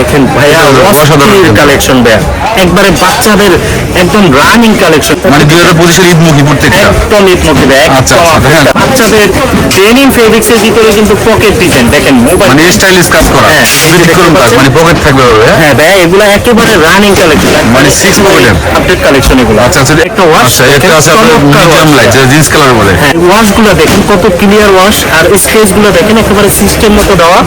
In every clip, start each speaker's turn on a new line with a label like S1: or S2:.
S1: দেখেন ভাইয়া অস্থির কালেকশন ভাইয়া। একবারে বাচ্চাদের একদম রানিং কালেকশন
S2: মানে দুই হাজার পঁচিশের ঈদমুখী প্রত্যেকটা।
S1: একদম ঈদ মধ্যে ভাই
S2: আচ্ছা,
S1: একদম
S2: আচ্ছা, দেখেন।
S1: বাচ্চাদের ডেনিম ফেব্রিক্স এর ভিতরে কিন্তু পকেট ডিজাইন দেখেন মোবাইল
S2: মানে স্টাইলিশ কাজ করা।
S1: হ্যাঁ,
S2: ব্যতিক্রম কাজ মানে পকেট থাকবে হ্যাঁ?
S1: হ্যাঁ ভাই এগুলো একেবারে রানিং কালেকশন
S2: মানে six pocket
S1: আপডেট কালেকশন এগুলো।
S2: আচ্ছা আচ্ছা
S1: একটা ওয়াশ
S2: আচ্ছা এটা আছে আপনার মিডিয়াম লাইট যেটা জিন্স কালার বলে
S1: হ্যাঁ ওয়াশগুলো দেখেন কত ক্লিয়ার ওয়াশ আর স্পেসগুলো দেখেন একেবারে সিস্টেম মতো দেওয়া।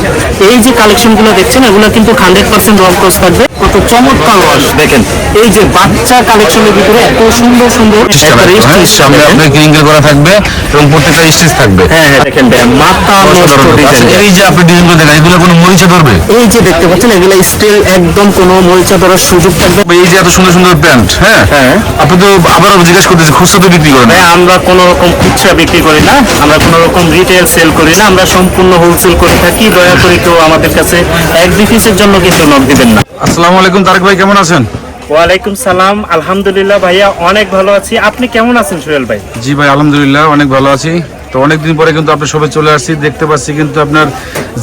S1: এই যে কালেকশনগুলো দেখছেন এগুলো কিন্তু হান্ড্রেড পার্সেন্ট রং কোর্স থাকবে কত চমৎকার ওয়াশ। দেখেন। এই যে বাচ্চা কালেকশনের ভিতরে এত সুন্দর সুন্দর
S2: সিস্টেম
S1: একটা wrist
S2: হ্যাঁ?
S1: stitch
S2: সামনে আপনার ক্রিঙ্কেল করা থাকবে এবং প্রত্যেকটা স্টিচ থাকবে।
S1: হ্যাঁ হ্যাঁ দেখেন ভাই মাথা নষ্ট
S2: আচ্ছা,
S1: ডিজাইন।
S2: এই যে আপনি ডিজাইনগুলো দেখেন এগুলো কোনো মরিচা ধরবে?
S1: এই যে দেখতে পাচ্ছেন এগুলো স্টিল একদম কোনো মরিচা ধরার সুযোগ থাকবে।
S2: এই যে এত সুন্দর সুন্দর প্যান্ট হ্যাঁ?
S1: হ্যাঁ।
S2: আপনি তো আবারও জিজ্ঞেস করতেছি খুচরা তো বিক্রি করেন
S1: ভাই আমরা কোনো রকম খুচরা বিক্রি করি না আমরা কোনো রকম রিটেল সেল করি না আমরা সম্পূর্ণ হোলসেল করে থাকি। দয়া করে কেউ আমাদের কাছে এক দুই পিসের জন্য কিন্তু নক দিবেন না।
S2: আসসালামু আলাইকুম তারেক ভাই কেমন আছেন?
S1: ওয়ালাইকুম সালাম। আলহামদুলিল্লাহ ভাইয়া অনেক ভালো আছি। আপনি কেমন আছেন সোহেল ভাই?
S2: জি ভাই আলহামদুলিল্লাহ অনেক ভালো আছি। তো অনেকদিন পরে কিন্তু আপনার সবে চলে আসছি। দেখতে পাচ্ছি কিন্তু আপনার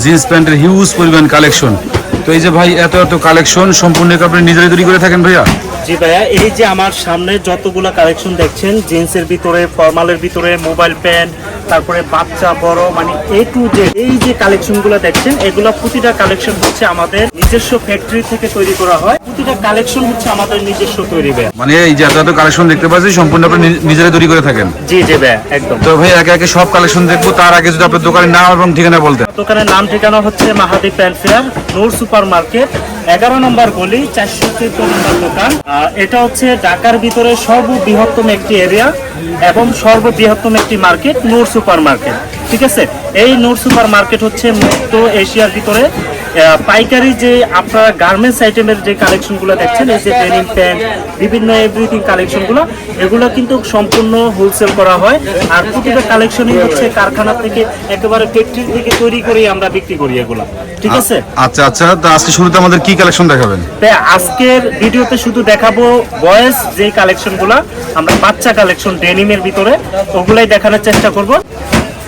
S2: জিন্স প্যান্টের হিউজ পরিমাণ কালেকশন তো এই যে ভাই, এত এত কালেকশন সম্পূর্ণ আপনি নিজেরাই তৈরি করে থাকেন ভাইয়া?
S1: জি ভাইয়া, এই যে আমার সামনে যতগুলো কালেকশন দেখছেন, জিন্সের ভিতরে, ফর্মালের ভিতরে মোবাইল প্যান্ট তারপরে বাচ্চা, বড় মানে এ টু জে এই যে কালেকশনগুলো দেখছেন, এগুলো প্রতিটা কালেকশন হচ্ছে আমাদের নিজস্ব ফ্যাক্টরি থেকে তৈরি করা হয়। প্রতিটা কালেকশন হচ্ছে আমাদের নিজস্ব তৈরি ভাইয়া
S2: মানে এই যে এত এত কালেকশন দেখতে পাচ্ছি সম্পূর্ণ আপনি নি- তৈরি করে থাকেন?
S1: জি জি ভাইয়া একদম।
S2: তো ভাই একে একে সব কালেকশন দেখব তার আগে যদি আপনার দোকানের নাম এবং ঠিকানা বলতেন।
S1: দোকানের নাম ঠিকানা হচ্ছে Mahadi pant fair Noor supermarket এগারো নম্বর গলি চারশো চোদ্দ নম্বর দোকান। এটা হচ্ছে ঢাকার ভিতরে সর্ববৃহত্তম একটি এরিয়া এবং সর্ববৃহত্তম একটি মার্কেট নূর সুপার মার্কেট ঠিক আছে? এই নূর সুপার মার্কেট হচ্ছে মুক্ত এশিয়ার ভিতরে পাইকারি যে আপনারা গার্মেন্টস আইটেমের যে কালেকশনগুলো দেখছেন এই যে ডেনিম প্যান্ট বিভিন্ন এভরিথিং কালেকশনগুলো এগুলো কিন্তু সম্পূর্ণ হোলসেল করা হয়। আর প্রতিটা কালেকশনই হচ্ছে কারখানা থেকে একেবারে ফ্যাক্টরি থেকে তৈরি করেই আমরা বিক্রি করি এগুলো। ঠিক আছে?
S2: আচ্ছা আচ্ছা তো আজকে শুরুতে আমাদের কি কালেকশন দেখাবেন?
S1: আজকের ভিডিওতে শুধু দেখাবো বয়েস যে কালেকশনগুলো আমরা বাচ্চা কালেকশন ডেনিমের ভিতরে ওগুলাই দেখানোর চেষ্টা করব।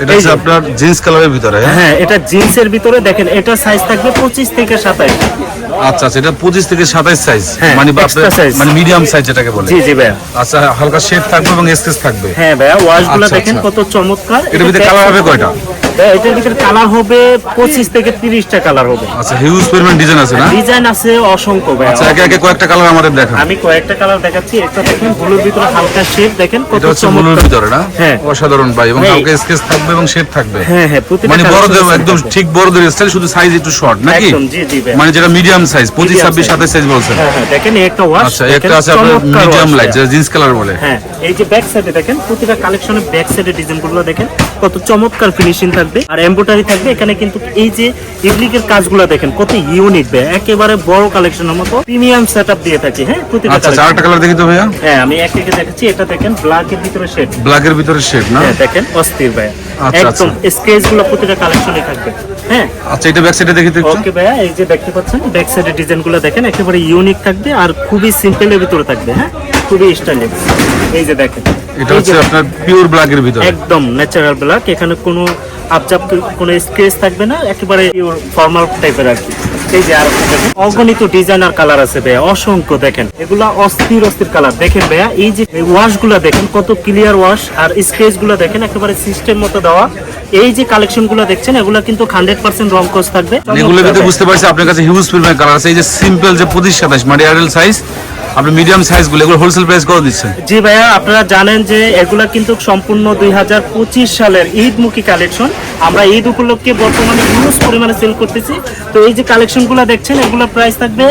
S2: এটা হচ্ছে আপনার জিন্স কালারের ভিতরে হ্যাঁ?
S1: হ্যাঁ এটা জিন্সের ভিতরে দেখেন এটা সাইজ থাকবে পঁচিশ থেকে সাতাইশ।
S2: আচ্ছা আচ্ছা এটা পঁচিশ থেকে সাতাইশ সাইজ
S1: হ্যাঁ,
S2: মানে মানে মিডিয়াম সাইজ যেটাকে বলে।
S1: জি জি ভাই
S2: আচ্ছা হালকা শেড থাকবে এবং স্কেচ থাকবে।
S1: হ্যাঁ ভাইয়া ওয়াশগুলো
S2: আচ্ছা,
S1: দেখেন
S2: আচ্ছা।
S1: কত চমৎকার।
S2: এটার ভিতরে কালার হবে কয়টা?
S1: এটার ভিতরে কালার হবে পঁচিশ থেকে তিরিশটা কালার হবে।
S2: আচ্ছা হিউজ পরিমাণ ডিজাইন আছে না?
S1: ডিজাইন আছে অসংখ্য
S2: আচ্ছা একে একে কয়েকটা কালার আমাদের দেখান।
S1: আমি কয়েকটা কালার দেখাচ্ছি দেখেন ব্লুর ভিতরে হালকা শেড দেখেন কত চমৎকার।
S2: ভিতরে না?
S1: হ্যাঁ।
S2: অসাধারণ ভাই এবং হালকা স্কেচ থাকবে এবং শেড থাকবে।
S1: হ্যাঁ হ্যাঁ
S2: মানে বড়দের একদম ঠিক বড়দের স্টাইল শুধু সাইজ একটু শর্ট নাকি?
S1: একদম, জি, জি
S2: মানে যেটা মিডিয়াম সাইজ পঁচিশ
S1: Medium
S2: ছাব্বিশ
S1: size।
S2: সাতাশ সাইজ বলছেন।
S1: হ্যাঁ হ্যাঁ দেখেন একটা ওয়াশ
S2: আচ্ছা একটা আছে আপনার মিডিয়াম লাইট যেটা জিন্স কালার বলে।
S1: হ্যাঁ এই যে ব্যাক সাইডে দেখেন প্রতিটা কালেকশনের ব্যাক সাইডে ডিজাইনগুলো দেখেন কত চমৎকার ফিনিশিং থাকবে আর এমব্রয়ডারি থাকবে। এখানে কিন্তু এই যে ইবলিকের কাজগুলো দেখেন কত ইউনিক বে। একেবারে বড় কালেকশনের মতো প্রিমিয়াম সেটআপ দিয়ে থাকি হ্যাঁ? প্রতিটা
S2: আচ্ছা আচ্ছা
S1: collection।
S2: আরেকটা কালার দেখি তো ভাইয়া।
S1: হ্যাঁ আমি এক থেকে দেখাচ্ছি। এটা দেখেন ব্ল্যাক এর ভিতরে শেড
S2: ব্ল্যাকের ভিতরে শেড না?
S1: হ্যাঁ দেখেন অস্থির ভাই
S2: আচ্ছা,
S1: একদম স্কেচগুলো প্রতিটা কালেকশনে থাকবে হ্যাঁ?
S2: আচ্ছা এটা ব্যাক সাইডে দেখি তো
S1: ওকে ভাইয়া এই যে দেখতে পাচ্ছেন ব্যাক সাইডের ডিজাইনগুলো দেখেন একেবারে ইউনিক থাকবে আর খুবই সিম্পলের ভিতরে থাকবে হ্যাঁ? খুবই স্টাইলিশ এই যে দেখেন
S2: এটা হচ্ছে আপনার পিওর ব্ল্যাকের ভিতরে।
S1: একদম ন্যাচারাল ব্ল্যাক এখানে কোনো আবজাব কোনো থাকবে না একেবারে ফর্মাল টাইপের আর কি। এই যে আর অগণিত ডিজাইন আর কালার আছে ভাইয়া অসংখ্য দেখেন। এগুলা অস্থির অস্থির কালার দেখেন ভাইয়া এই যে ওয়াশগুলা দেখেন কত ক্লিয়ার ওয়াশ আর স্কেচগুলা দেখেন একেবারে সিস্টেম মতো দেওয়া। এই যে কালেকশনগুলো দেখছেন এগুলা কিন্তু হান্ড্রেড পার্সেন্ট রং কোর্স থাকবে।
S2: মানে এগুলোর ভিতরে বুঝতে পারছি আপনার কাছে হিউজ পরিমাণ কালার আছে। এই যে সিম্পল যে পঁচিশ সাতাশ মানে সাইজ আপনি মিডিয়াম সাইজগুলো এগুলো হোলসেল প্রাইস করে দিচ্ছেন?
S1: জি ভাইয়া আপনারা জানেন যে এগুলা কিন্তু সম্পূর্ণ দুই সালের ঈদমুখী কালেকশন আমরা ঈদ উপলক্ষে বর্তমানে হিউজ পরিমাণে সেল করতেছি। তো এই যে কালেকশনগুলো দেখছেন এগুলোর প্রাইস থাকবে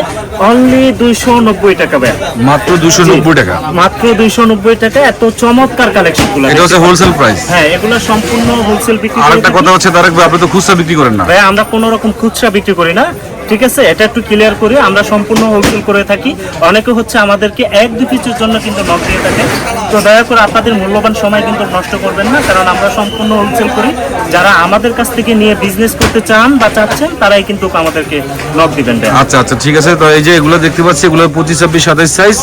S1: অনলি দুইশো নব্বই টাকা ভাইয়া।
S2: মাত্র দুশো নব্বই টাকা?
S1: মাত্র দুইশো নব্বই টাকা এত চমৎকার কালেকশনগুলো
S2: এটা হচ্ছে হোলসেল প্রাইস
S1: হ্যাঁ এগুলো সম্পূর্ণ হোলসেল বিক্রি
S2: আর একটা কথা হচ্ছে তারেক ভাই আপনি তো খুচরা বিক্রি করেন না।
S1: ভাইয়া আমরা কোনো রকম খুচরা বিক্রি করি না। ঠিক আছে এটা একটু ক্লিয়ার করি আমরা সম্পূর্ণ হোলসেল করে থাকি। অনেকে হচ্ছে আমাদেরকে এক দু পিসের জন্য কিন্তু নক দিয়ে থাকে। তো দয়া করে আপনাদের মূল্যবান সময় কিন্তু নষ্ট করবেন না কারণ আমরা সম্পূর্ণ হোলসেল করি। যারা আমাদের কাছ থেকে নিয়ে বিজনেস করতে চান বা চাচ্ছেন তারাই কিন্তু আমাদেরকে নক দিবেন
S2: আচ্ছা আচ্ছা ঠিক আছে। তো এই যে এগুলো দেখতে পাচ্ছি এগুলো পঁচিশ ছাব্বিশ সাতাইশ সাইজ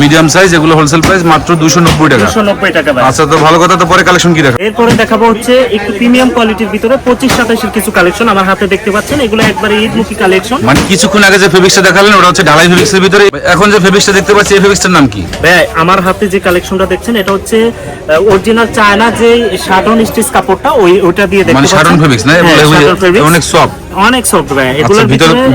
S2: মিডিয়াম সাইজ এগুলো হোলসেল প্রাইস মাত্র দুশো নব্বই টাকা।
S1: দুশো নব্বই টাকা
S2: আচ্ছা তো ভালো কথা তো পরে কালেকশন কি দেখা
S1: এরপরে দেখাবো হচ্ছে একটু প্রিমিয়াম কোয়ালিটির ভিতরে পঁচিশ সাতাশের কিছু কালেকশন আমার হাতে দেখতে পাচ্ছেন। এগুলো একবারে ঈদমুখী কালেকশন
S2: মানে কিছুক্ষণ আগে যে ফেব্রিক্সটা দেখালেন ওটা হচ্ছে ঢালাই ফেব্রিক্সের ভিতরে। এখন যে ফেব্রিক্সটা দেখতে পাচ্ছি এই ফেব্রিক্সটার নাম কি?
S1: ভাই আমার হাতে যে কালেকশনটা দেখছেন এটা হচ্ছে অরিজিনাল চায়না যে শাটন স্টিচ কাপড়টা ওই ওটা দিয়ে দেখতে
S2: মানে
S1: পাচ্ছেন।
S2: ফেব্রিক্স না?
S1: হ্যাঁ, শাটন।
S2: অনেক সফট
S1: অনেক সফট ভাই।
S2: আচ্ছা
S1: এগুলোর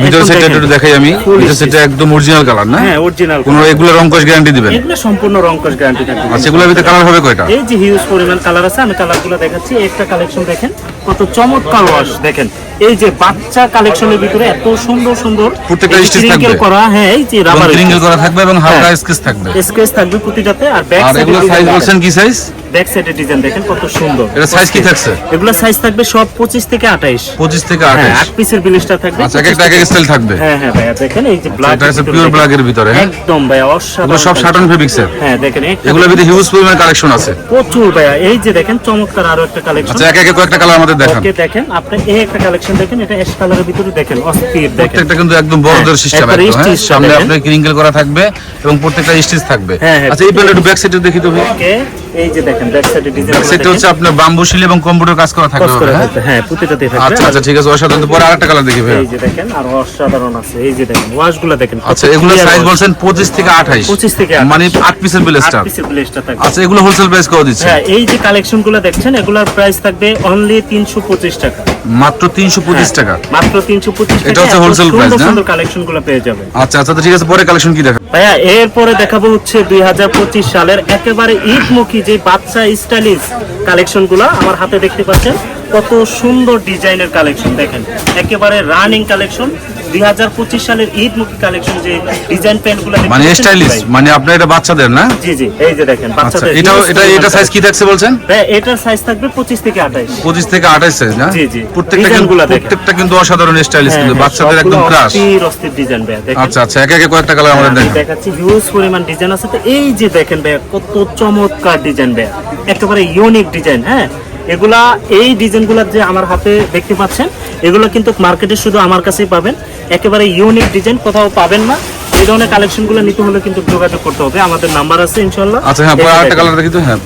S2: ভিতর একটু দেখাই আমি। ভিতর
S1: stitch।
S2: একদম অরিজিনাল কালার না?
S1: হ্যাঁ অরিজিনাল
S2: কোনো এগুলো রংকশ গ্যারান্টি দিবেন?
S1: এগুলো সম্পূর্ণ রংকশ গ্যারান্টি থাকবে।
S2: আচ্ছা এগুলোর ভিতরে কালার হবে কয়টা?
S1: এই যে হিউজ পরিমাণ কালার আছে আমি কালারগুলো দেখাচ্ছি। একটা কালেকশন দেখেন। কত চমৎকার ওয়াশ দেখেন। এই যে বাচ্চা কালেকশনের ভিতরে এত সুন্দর সুন্দর
S2: প্রত্যেকটা
S1: crinkle
S2: থাকবে।
S1: করা হ্যাঁ এই যে রাবার
S2: রিঙ্গেল করা থাকবে এবং হালকা
S1: হ্যাঁ।
S2: স্কেচ থাকবে।
S1: স্কেচ থাকবে প্রতিটাতে আর ব্যাক
S2: আর এগুলো সাইজ বলছেন কি সাইজ
S1: ব্যাক সাইডের ডিজাইন দেখেন কত সুন্দর।
S2: এটা size কি থাকছে?
S1: এগুলো সাইজ থাকবে সব 25 থেকে 28
S2: পঁচিশ থেকে
S1: হ্যাঁ
S2: আঠাশ
S1: আট পিসের বিলিশটা থাকবে
S2: আচ্ছা এক একটা স্টাইল থাকবে।
S1: হ্যাঁ হ্যাঁ ভাইয়া দেখেন এই যে ব্ল্যাক
S2: এটা হচ্ছে পিওর ভিতরে হ্যাঁ?
S1: একদম
S2: এগুলো
S1: অসাধারণ
S2: সব সাটন ফেব্রিক্সের
S1: হ্যাঁ দেখেন একটা
S2: এগুলোর ভিতরে হিউজ পরিমাণ কালেকশন আছে।
S1: প্রচুর ভাইয়া এই যে দেখেন চমৎকার আরও একটা কালেকশন
S2: আচ্ছা এক একে কয়েকটা কালার আমাদের দেখান।
S1: ওকে দেখেন আপনি এই একটা কালেকশন দেখেন এটা অ্যাশ কালারের ভিতরে দেখেন অস্থির দেখেন।
S2: প্রত্যেকটা কিন্তু একদম বড়দের
S1: হ্যাঁ,
S2: সিস্টেম একদম হ্যাঁ? সামনে
S1: দেখেন।
S2: আপনার ক্রিঙ্কেল করা থাকবে এবং প্রত্যেকটা স্টিচ থাকবে।
S1: হ্যাঁ, হ্যাঁ।
S2: আচ্ছা এই প্যান্ট একটু ব্যাক সাইডে দেখি তো
S1: ওকে এই যে দেখেন ব্যাক সাইডের ডিজাইন
S2: ব্যাক সাইডটা হচ্ছে আপনার বাম্বু শিল এবং কম্পিউটার কাজ করা থাকবে হ্যাঁ?
S1: হ্যাঁ থাকবে।
S2: আচ্ছা আচ্ছা ঠিক আছে অসাধারণ। পরে আরেকটা কালার দেখি ভাই
S1: এই যে দেখেন আর অসাধারণ আছে এই যে দেখেন ওয়াশগুলো দেখেন
S2: আচ্ছা এগুলো সাইজ বলছেন পঁচিশ থেকে আঠাইশ।
S1: 25 থেকে
S2: মানে আট পিসের বিল
S1: আট
S2: স্টার
S1: পিসের ব্লেজটা থাকবে।
S2: আচ্ছা এগুলো হোলসেল প্রাইস করে দিচ্ছে?
S1: হ্যাঁ এই যে কালেকশনগুলো দেখছেন এগুলোর প্রাইস থাকবে অনলি তিনশো পঁচিশ টাকা।
S2: মাত্র তিনশো পঁচিশ টাকা?
S1: মাত্র তিনশো পঁচিশ
S2: এটা হচ্ছে হোলসেল প্রাইস?
S1: সুন্দর কালেকশনগুলো পেয়ে যাবেন।
S2: আচ্ছা আচ্ছা ঠিক আছে পরে কালেকশন কি দেখা
S1: ভাইয়া এরপরে দেখাবো হচ্ছে দুই হাজার পঁচিশ সালের একেবারে ঈদমুখী যে বাচ্চা স্টাইলিশ কালেকশনগুলো আমার হাতে দেখতে পাচ্ছেন কত সুন্দর ডিজাইনের কালেকশন দেখেন। একেবারে রানিং কালেকশন দুই হাজার পঁচিশ সালের ঈদমুখী কালেকশন যে ডিজাইন প্যান্টগুলো
S2: মানে স্টাইলিশ মানে আপনার এটা বাচ্চাদের না?
S1: জি জি এই যে দেখেন
S2: আচ্ছা
S1: বাচ্চাদের huge
S2: এটা এটা সাইজ কি থাকছে বলছেন?
S1: ভাইয়া, এটার সাইজ থাকবে পঁচিশ থেকে আঠাইশ
S2: পঁচিশ থেকে আঠাশ সাইজ না?
S1: জি, জি।
S2: প্রত্যেকটা কিন্তু প্রত্যেকটা কিন্তু অসাধারণ স্টাইলিশ
S1: হ্যাঁ,
S2: কিন্তু
S1: হ্যাঁ,
S2: বাচ্চাদের একদম ক্রাশ
S1: ডিজাইন ভাইয়া দেখেন।
S2: আচ্ছা আচ্ছা একে একে কয়েকটা কালার আমাদের
S1: আমি
S2: দেখেন।
S1: দেখাচ্ছি হিউজ পরিমাণ ডিজাইন আছে। তো এই যে দেখেন কত চমৎকার ডিজাইন ভাইয়া। একেবারে ইউনিক ডিজাইন হ্যাঁ? এগুলা এই ডিজাইনগুলো যে আমার হাতে দেখতে পাচ্ছেন এগুলো কিন্তু মার্কেটে শুধু আমার কাছেই পাবেন। একেবারে ইউনিক ডিজাইন কোথাও পাবেন না। এই ধরনের কালেকশনগুলো নিতে হলে কিন্তু যোগাযোগ করতে হবে। আমাদের নাম্বার আছে ইনশাল্লাহ
S2: আচ্ছা হ্যাঁ আরেকটা কালার দেখি তো হ্যাঁ।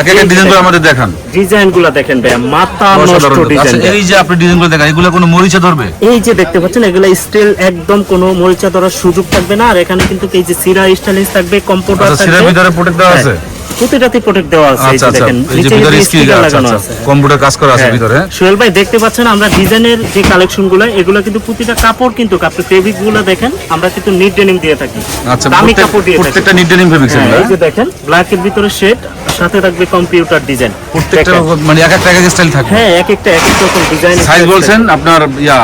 S2: এক এক ডিজাইন করে আমাদের দেখান।
S1: ডিজাইনগুলো দেখেন ভাইয়া মাথা নষ্ট ডিজাইন
S2: আচ্ছা এই যে আপনি ডিজাইনগুলো দেখান এগুলো কোনো মরিচা ধরবে?
S1: এই যে দেখতে পাচ্ছেন এগুলা স্টিল একদম কোনো মরিচা ধরার সুযোগ থাকবে না। আর এখানে কিন্তু এই যে সিরা স্টাইলিশ থাকবে কম্পিউটার
S2: আচ্ছা সিরার ভিতরে প্রোটেক্ট দেওয়া আছে?
S1: প্রতিটাতে প্রোটেক্ট দেওয়া আছে
S2: আচ্ছা আচ্ছা
S1: দেখেন
S2: এই যে ভিতরে আচ্ছা
S1: লাগানো
S2: আচ্ছা
S1: আছে।
S2: কম্পিউটার কাজ করা আছে
S1: হ্যাঁ।
S2: ভিতরে।
S1: সোহেল ভাই দেখতে পাচ্ছেন আমরা ডিজাইনের যে কালেকশনগুলো এগুলো কিন্তু প্রতিটা কাপড় কিন্তু আপনি ফেব্রিকগুলো দেখেন আমরা কিন্তু নিট ডেনিম দিয়ে থাকি।
S2: আচ্ছা
S1: দামি কাপড় দিয়ে
S2: প্রত্যেকটা নিট ডেনিম ফেব্রিক্স
S1: হ্যাঁ, এই যে দেখেন ব্ল্যাক এর ভিতরে শেড সাথে থাকবে কম্পিউটার ডিজাইন
S2: প্রত্যেকটা মানে এক একটা এক এক স্টাইল থাকবে।
S1: হ্যাঁ এক একটা এক এক রকম ডিজাইন
S2: সাইজ বলছেন আপনার ইয়া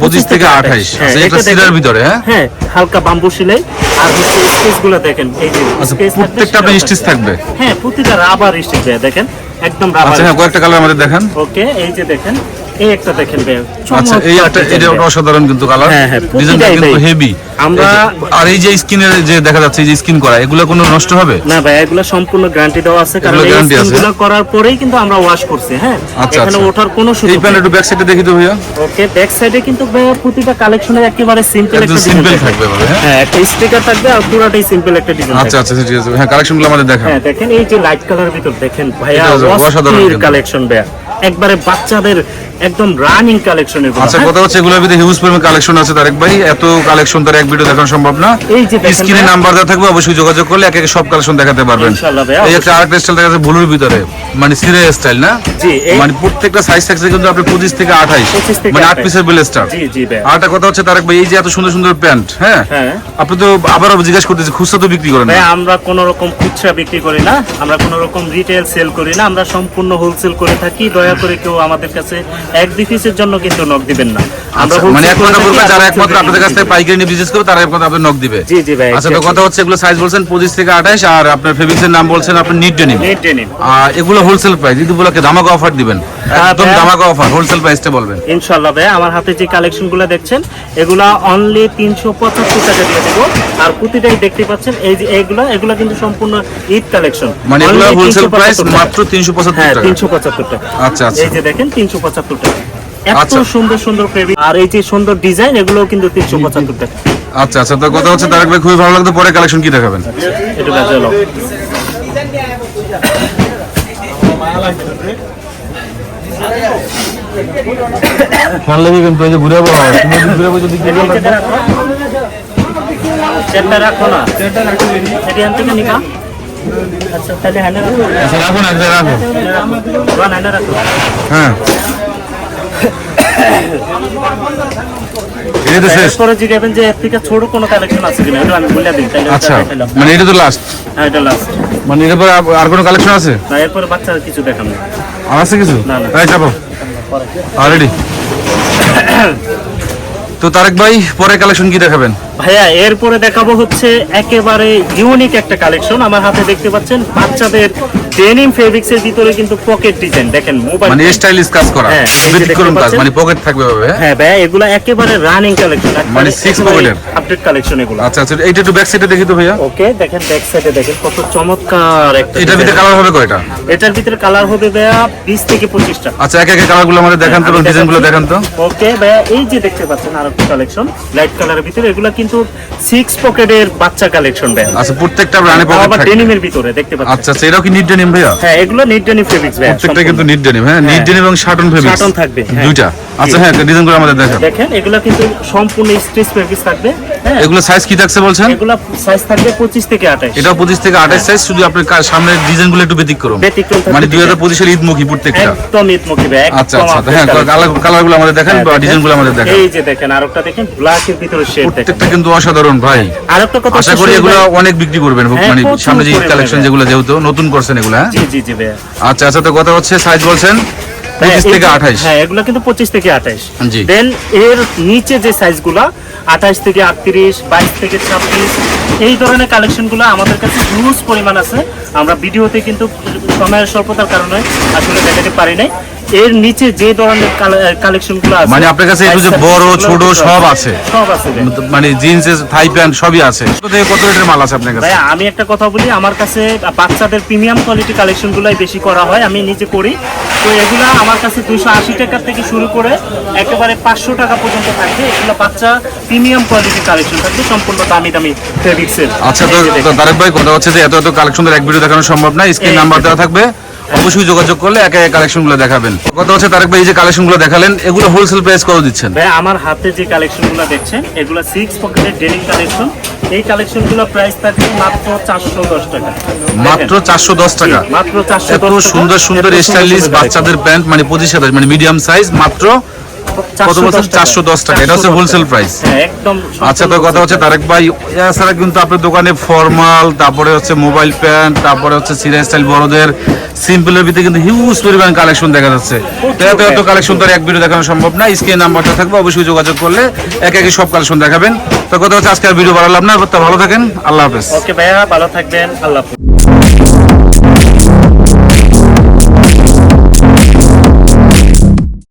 S2: পঁচিশ থেকে আঠাইশ
S1: হ্যাঁ,
S2: আচ্ছা এটা
S1: এটা
S2: ভিতরে হ্যাঁ?
S1: হ্যাঁ হালকা বাম্বু সিলাই আর হচ্ছে স্পেসগুলো দেখেন এই যে
S2: আচ্ছা প্রত্যেকটা আপনার
S1: স্টেজ
S2: স্টিচ থাকবে?
S1: হ্যাঁ প্রতিটা রাবার স্টিচ দেখেন একদম রাবার
S2: আচ্ছা হ্যাঁ কয়েকটা কালার আমাদের দেখেন।
S1: ওকে এই যে দেখেন এই একটা দেখেন
S2: আচ্ছা এই একটা এটা অসাধারণ কিন্তু কালার
S1: হ্যাঁ, হ্যাঁ,
S2: ডিজাইনটা কিন্তু হেভি
S1: আমরা-
S2: আর এই যে স্কিনের যে দেখা যাচ্ছে যে স্কিন করা এগুলো কোনো নষ্ট হবে?
S1: না ভাই এগুলো সম্পূর্ণ গ্যারান্টি দেওয়া আছে কারণ এই স্কিনগুলো করার পরেই কিন্তু আমরা ওয়াশ করছি হ্যাঁ?
S2: আচ্ছা,
S1: এখানে
S2: আচ্ছা।
S1: ওঠার কোনো সুযোগ
S2: প্যান্ট একটু ব্যাক সাইডে দেখি তো ভাইয়া।
S1: ওকে ব্যাক সাইডে কিন্তু ভাইয়া প্রতিটা কালেকশনের একেবারে সিম্পল একটা
S2: সিম্পল থাকবে। হ্যাঁ?
S1: একটা স্টিকার থাকবে আর পুরোটাই সিম্পল একটা ডিজাইন
S2: আচ্ছা আচ্ছা ঠিক আছে। হ্যাঁ কালেকশনগুলো আমাদের দেখান।
S1: হ্যাঁ দেখেন এই যে লাইট কালার ভিতর দেখেন ভাইয়া
S2: অসাধারণ
S1: কালেকশন ভাইয়া। একবারে বাচ্চাদের একদম রানিং কালেকশনের
S2: আচ্ছা কথা হচ্ছে এগুলোর ভিতরে হিউজ পরিমাণ কালেকশন আছে তারেক ভাই। এত কালেকশন তার এক ভিডিও দেখানো সম্ভব না।
S1: এই যে
S2: স্ক্রিনে নাম্বার দেওয়া থাকবে অবশ্যই যোগাযোগ করলে এক এক সব কালেকশন দেখাতে পারবেন। এই একটা আরেকটা স্টাইল দেখা যাচ্ছে ব্লুর ভিতরে। মানে স্টাইল না? মানে প্রত্যেকটা সাইজ থাকছে কিন্তু আপনি পঁচিশ থেকে আঠাইশ।
S1: 25 থেকে
S2: মানে আট পিসের বিল স্টার
S1: জি জি
S2: আরেকটা কথা হচ্ছে তারেক ভাই এই যে এত সুন্দর সুন্দর প্যান্ট হ্যাঁ?
S1: হ্যাঁ।
S2: আপনি তো আবারও জিজ্ঞাসা করতেছি খুচরা তো বিক্রি করেন না।
S1: আমরা কোনো রকম খুচরা বিক্রি করি না আমরা কোনো রকম রিটেল সেল করি না আমরা সম্পূর্ণ হোলসেল করে থাকি। দয়া করে কেউ আমাদের কাছে এক দুই পিসের জন্য কিন্তু নক দিবেন না।
S2: আচ্ছা,
S1: wholesale
S2: মানে করবে যারা একমাত্র আপনাদের কাছ থেকে পাইকারি নিয়ে বিজনেস করবে তারা আপনার নক দিবে।
S1: জি জি ভাই
S2: আচ্ছা তো কথা হচ্ছে এগুলো সাইজ বলছেন পঁচিশ থেকে আঠাশ আর আপনার ফেব্রিক্সের নাম বলছেন আপনার নিট ডেনিম
S1: ডেনিম
S2: আর এগুলো হোলসেল প্রাইস ধামাকা অফার দিবেন
S1: হ্যাঁ,
S2: একদম। ধামাকা অফার হোলসেল প্রাইসটা বলবেন।
S1: ইনশাল্লাহ ভাই আমার হাতে যে কালেকশনগুলো দেখছেন এগুলা অনলি তিনশো পঁচাত্তর টাকা দিয়ে দেবো। আর প্রতিটাই দেখতে পাচ্ছেন এই যে এগুলা এগুলা কিন্তু সম্পূর্ণ ঈদ কালেকশন
S2: মানে এগুলো হোলসেল প্রাইস মাত্র তিনশো পঁচাত্তর
S1: হ্যাঁ
S2: টাকা।
S1: তিনশো পঁচাত্তর টাকা।
S2: আচ্ছা আচ্ছা।
S1: এই যে দেখেন তিনশো পঁচাত্তর পঁচাত্তর টাকা এত
S2: আচ্ছা।
S1: সুন্দর সুন্দর ফেব্রিক আর এই যে সুন্দর ডিজাইন এগুলো কিন্তু তিনশো পঁচাত্তর টাকা
S2: আচ্ছা আচ্ছা। তো কথা হচ্ছে তারেক ভাই খুবই ভালো লাগতো পরে কালেকশন কি দেখাবেন?
S1: এটা
S2: ভালো কিন্তু এই যে ঘুরে তুমি ঘুরে যদি
S1: চেনটা রাখো। না। এটি আনতে থেকে নিকা আচ্ছা তাহলে হ্যান্ডে রাখো।
S2: আচ্ছা রাখো না রাখো
S1: রাখো।
S2: হ্যাঁ। এটা শেষ।
S1: এরপরে জিজ্ঞাবেন যে এর থেকে ছোট কোনো কালেকশন আছে কিনা এটা আমি বলে দিই তাহলে
S2: আচ্ছা মানে এটা তো লাস্ট
S1: হ্যাঁ এটা লাস্ট
S2: মানে এর পরে আর- কোনো কালেকশন আছে?
S1: না এরপরে বাচ্চার কিছু দেখানো
S2: আর আছে কিছু?
S1: না, না।
S2: তাই চাপো। অলরেডি তো তারেক ভাই পরে কালেকশন কি দেখাবেন?
S1: ভাইয়া এরপরে দেখাবো হচ্ছে একেবারে ইউনিক একটা কালেকশন আমার হাতে দেখতে পাচ্ছেন বাচ্চাদের ডেনিম ফেব্রিক্স এর ভিতরে কিন্তু পকেট ডিজাইন দেখেন মোবাইল
S2: মানে স্টাইলিশ কাজ করা
S1: হ্যাঁ,
S2: ব্যতিক্রম কাজ মানে পকেট থাকবে ভাবে হ্যাঁ?
S1: ভাই এগুলা একেবারে রানিং কালেকশন
S2: মানে six pocket এর?
S1: আপডেট কালেকশন এগুলো।
S2: আচ্ছা আচ্ছা এইটা একটু ব্যাক সাইডে দেখি তো ভাইয়া।
S1: ওকে দেখেন ব্যাক সাইডে দেখেন কত চমৎকার একটা
S2: এটার ভিতরে কালার হবে কয়টা?
S1: এটার ভিতরে কালার হবে ভাইয়া বিশ থেকে পঁচিশটা
S2: আচ্ছা এক এক কালারগুলো আমাদের দেখান তো
S1: আমি ডিজাইনগুলো
S2: দেখান তো।
S1: ওকে ভাইয়া এই যে দেখতে পাচ্ছেন আর একটা কালেকশন লাইট কালারের ভিতরে এগুলো কিন্তু সিক্স পকেটের বাচ্চা কালেকশন ভাইয়া।
S2: আচ্ছা প্রত্যেকটা রানে পকেট থাকে
S1: ডেনিমের ভিতরে দেখতে পাচ্ছেন?
S2: আচ্ছা আচ্ছা এটাও কি নিট ডেনিম ভাইয়া?
S1: হ্যাঁ এগুলো নিট ডেনিম ফেব্রিক্স ভাইয়া
S2: প্রত্যেকটা কিন্তু নিট ডেনিম হ্যাঁ নিট ডেনিম এবং শার্টন ফেব্রিক্স
S1: Satin থাকবে, হ্যাঁ।
S2: দুইটা। আচ্ছা হ্যাঁ ডিজাইনগুলো আমাদের দেখান।
S1: দেখেন এগুলো কিন্তু সম্পূর্ণ স্ট্রেচ থাকবে হ্যাঁ।
S2: এগুলো সাইজ কি থাকছে বলছেন?
S1: এগুলো সাইজ থাকবে পঁচিশ থেকে আঠাশ।
S2: এটা পঁচিশ থেকে আঠাশ সাইজ শুধু আপনার সামনের একটু ব্যতিক্রম।
S1: ব্যতিক্রম
S2: মানে দুই হাজার পঁচিশের ঈদ মুখী প্রত্যেকটা।
S1: একদম ঈদমুখী ভাই একদম
S2: আচ্ছা আচ্ছা। হ্যাঁ আমাদের দেখান
S1: হ্যাঁ, দেখেন।
S2: আমাদের দেখান।
S1: এই যে দেখেন আরেকটা দেখেন ভিতরে শেড দেখেন।
S2: প্রত্যেকটা কিন্তু অসাধারণ ভাই।
S1: আরেকটা কথা
S2: আশা করি এগুলো অনেক বিক্রি করবেন
S1: হ্যাঁ,
S2: মানে সামনে যে কালেকশন যেগুলো যেহেতু নতুন করছেন এগুলো হ্যাঁ?
S1: জি জি জি ভাইয়া।
S2: আচ্ছা আচ্ছা তো কথা হচ্ছে সাইজ বলছেন? পঁচিশ
S1: এই
S2: থেকে আঠাইশ।
S1: হ্যাঁ এগুলো কিন্তু পঁচিশ থেকে আঠাইশ। দেন এর নিচে যে সাইজগুলো আঠাইশ থেকে আটত্রিশ বাইশ থেকে ছাব্বিশ এই ধরনের কালেকশনগুলো আমাদের কাছে হিউজ পরিমাণ আছে। আমরা ভিডিওতে কিন্তু সময়ের স্বল্পতার কারণে আসলে দেখাতে পারি নাই। এর নিচে যে ধরনের কালেকশনগুলো আছে
S2: মানে আপনার কাছে একটু বড়, ছোট সব আছে।
S1: সব আছে।
S2: মানে জিন্স থাই প্যান্ট সবই আছে। কত থেকে কত রেটের মাল আছে আপনার কাছে?
S1: ভাই আমি একটা কথা বলি আমার কাছে বাচ্চাদের প্রিমিয়াম কোয়ালিটি কালেকশনগুলোই বেশি করা হয় আমি নিজে করি। তো এগুলো আমার কাছে দুশো আশি টাকার থেকে শুরু করে একেবারে পাঁচশো টাকা পর্যন্ত থাকবে। এগুলো বাচ্চা প্রিমিয়াম কোয়ালিটি কালেকশন থাকবে সম্পূর্ণ দামি দামি ফেব্রিক্সের
S2: আচ্ছা তো তারেক ভাই কথা হচ্ছে যে এত এত কালেকশন এক ভিডিও দেখানো সম্ভব না স্ক্রিন নাম্বার দেওয়া থাকবে। অবশ্যই যোগাযোগ করলে একে একে কালেকশনগুলো দেখাবেন। কথা হচ্ছে তারেক ভাই এই যে কালেকশনগুলো দেখালেন এগুলো হোলসেল প্রাইস কত দিচ্ছেন?
S1: ভাই আমার হাতে যে কালেকশনগুলো দেখছেন এগুলো সিক্স পকেটের ডেনিম কালেকশন এই কালেকশনগুলো প্রাইস থাকবে মাত্র চারশো দশ টাকা।
S2: মাত্র
S1: দেখেন।
S2: চারশো দশ টাকা।
S1: মাত্র চারশো
S2: এত সুন্দর সুন্দর স্টাইলিশ বাচ্চাদের প্যান্ট মানে পঁচিশ সাতাশ মানে মিডিয়াম সাইজ মাত্র কত বলছেন? 410 টাকা। এটা হচ্ছে wholesale price।
S1: হ্যাঁ
S2: আচ্ছা তো কথা হচ্ছে তারেক ভাই এছাড়া কিন্তু আপনার দোকানে ফর্মাল তারপরে হচ্ছে মোবাইল প্যান্ট তারপরে হচ্ছে সিরিয়াল স্টাইল বড়দের সিম্পলের ভিতরে কিন্তু হিউজ পরিমাণ কালেকশন দেখা যাচ্ছে এত এত কালেকশন তো আর এক ভিডিও দেখানো সম্ভব না স্ক্রিন নাম্বারটা থাকবে অবশ্যই যোগাযোগ করলে এক একে সব কালেকশন দেখাবেন তো কথা হচ্ছে আজকে ভিডিও বাড়ালাম না তো ভালো থাকেন আল্লাহ হাফেজ
S1: ওকে ভাইয়া ভালো থাকবেন আল্লাহ হাফেজ।